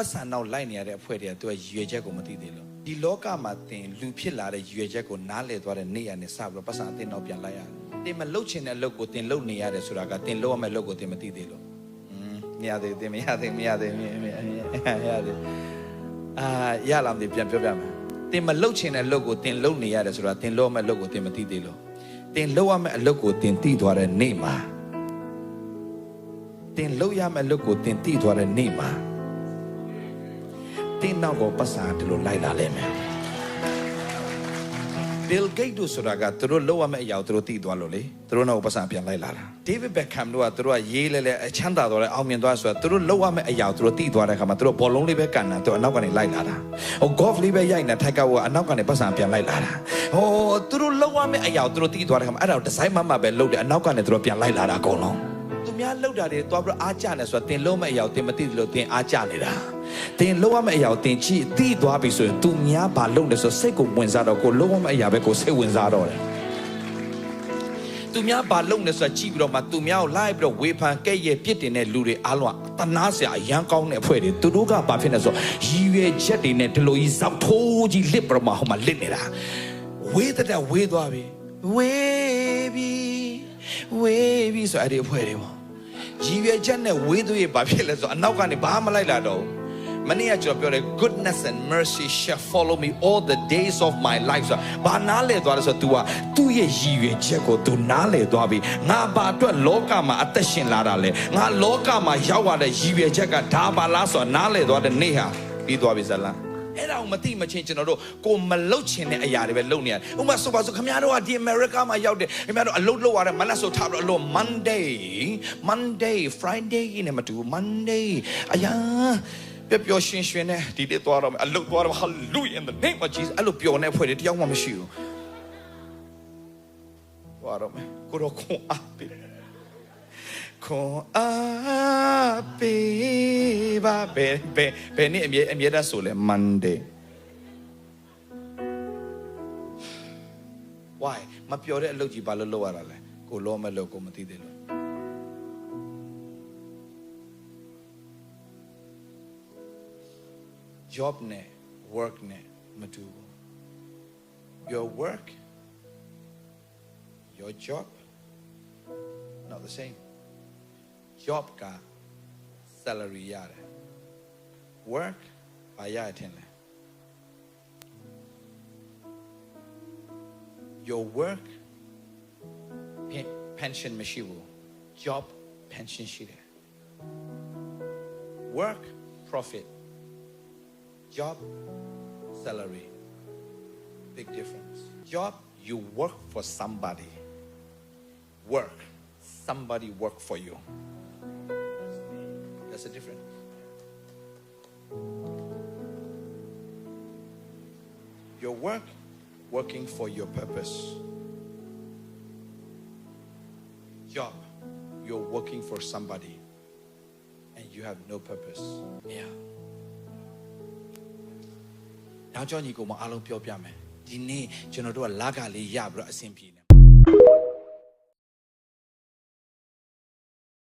ပတ်စံနောက်လိုက်နေရတဲ့အဖွဲ့တွေကသူကရွေချက်ကိုမသိသေးလို့ဒီလောကမှာတင်လူဖြစ်လာတဲ့ရွေချက်ကိုနားလည်သွားတဲ့နေ့ရက်နဲ့စပြီးတော့ပတ်စံအတင်နောက်ပြန်လိုက်ရတယ်တင်မလုတ်ချင်တဲ့အလုပ်ကိုတင်လုတ်နေရတယ်ဆိုတာကတင်လုတ်ရမယ့်အလုပ်ကိုတင်မသိသေးလို့อืมမရသေးတင်မရသေးမရသေးမရမရမရသေးအာရလာမသိပြန်ပြောပြမယ်တင်မလုတ်ချင်တဲ့အလုပ်ကိုတင်လုတ်နေရတယ်ဆိုတာတင်လုတ်ရမယ့်အလုပ်ကိုတင်မသိသေးလို့တင်လုတ်ရမယ့်အလုပ်ကိုတင်သိသွားတဲ့နေ့မှာတင်လုတ်ရမယ့်အလုပ်ကိုတင်သိသွားတဲ့နေ့မှာ တင်းနောက်ကိုပတ်စာဒီလိုလိုက်လာလိမ့်မယ် Bill Gates တို့ဆိုတာကသူတို့လောက်ရမယ့်အရာကိုသူတို့သိသွားလို့လေသူတို့နောက်ကိုပတ်စာပြန်လိုက်လာတာ David Beckham တို့ကသူတို့ကရေးလဲလဲအချမ်းသာတော့လဲအောင်မြင်သွားဆိုတာသူတို့လောက်ရမယ့်အရာကိုသူတို့သိသွားတဲ့အခါမှာသူတို့ဘောလုံးလေးပဲကန်တာသူတို့အနောက်ကနေလိုက်လာတာဟို golf လေးပဲရိုက်နေတာထိုက်ကကအနောက်ကနေပတ်စာပြန်လိုက်လာတာဟိုသူတို့လောက်ရမယ့်အရာကိုသူတို့သိသွားတဲ့အခါမှာအဲ့ဒါကိုဒီဇိုင်းမမပဲလုပ်တယ်အနောက်ကနေသူတို့ပြန်လိုက်လာတာအကုန်လုံးသူများလောက်တာတွေသွားပြီးတော့အားကြနေဆိုတာတင်လုံးမဲ့အရာကိုတင်မသိလို့တင်အားကြနေတာ တင်လုံးရမယ့်အရာကိုတင်ကြည့်သိသွားပြီဆိုရင်သူများဘာလုပ်လဲဆိုစိတ်ကိုဝင်စားတော့ကိုလုံးဝမယ့်အရာပဲကိုစိတ်ဝင်စားတော့တယ်သူများဘာလုပ်နေဆိုတာကြည့်ပြီးတော့မှသူများကိုလိုက်ပြီးတော့ဝေဖန်ကဲ့ရဲ့ပြစ်တင်တဲ့လူတွေအားလုံးကတနာစရာအရန်ကောင်းတဲ့အဖွဲ့တွေသူတို့ကဘာဖြစ်နေဆိုရည်ရွယ်ချက်တွေနဲ့ဒီလိုကြီးဇောက်ထိုးကြီးလစ်ပြတော့မှဟိုမှာလစ်နေတာဝေးတဲ့ဝေးသွားပြီဝေးပြီဝေးပြီဆိုအဲ့ဒီအဖွဲ့တွေပေါ့ရည်ရွယ်ချက်နဲ့ဝေးသွေးဘာဖြစ်လဲဆိုအနောက်ကနေဘာမှမလိုက်လာတော့ဘူး မနေ့ကကျွန်တော်ပြောတယ် goodness and mercy shall follow me all the days of my life ဆိုဘာနားလဲသွားလဲဆိုတော့ तू ကသူ့ရဲ့ရည်ရွယ်ချက်ကို तू နားလဲသွားပြီငါဘာအတွက်လောကမှာအသက်ရှင်လာတာလဲငါလောကမှာရောက်ရတဲ့ရည်ရွယ်ချက်ကဒါပါလားဆိုတော့နားလဲသွားတဲ့နေ့ဟာပြီးသွားပြီဇလားအဲ့ဒါကိုမသိမချင်းကျွန်တော်တို့ကိုမလုတ်ချင်တဲ့အရာတွေပဲလုပ်နေရတယ်ဥပမာဆိုပါဆိုခင်ဗျားတို့ကဒီ America မှာရောက်တယ်ခင်ဗျားတို့အလုပ်လုပ်ရတယ်မနက်ဆိုထားပြီးတော့အလုပ် Monday Monday Friday နဲ့မတူဘူး Monday အယား ပျော်ပျော်ရွှင်ရွှင်နဲ့ဒီနေ့သွားတော့မယ်အလုတ်သွားတော့ hallelujah in the name of Jesus အဲ့လိုပျော်နေဖွဲ့တယ်တယောက်မှမရှိဘူးသွားတော့မယ်ကိုတော့ခွန်အားပေးခွန်အားပေးပါဘယ်ဘယ်ဘယ်နေ့အမြဲအမြဲတမ်းဆိုလဲ Monday why မပျော်တဲ့အလုပ်ကြီးဘာလို့လုပ်ရတာလဲကိုလောမလို့ကိုမသိသေးလို့ job နဲ့ work နဲ့မတူဘူး your work your job not the same job က salary ရတယ် work ဘာရရထင်လဲ your work pe- pension မရှိဘူး job pension ရှိတယ် work profit job salary big difference. Job you work for somebody. Work. Somebody work for you. That's the difference. Your work working for your purpose. Job you're working for somebody and you have no purpose. Yeah နောက်ကျောင်းကြီးကိုမအားလုံးပြောပြမယ်ဒီနေ့ကျွန်တော်တို့ကလာကလေးရပြီးတော့အဆင်ပြေနေ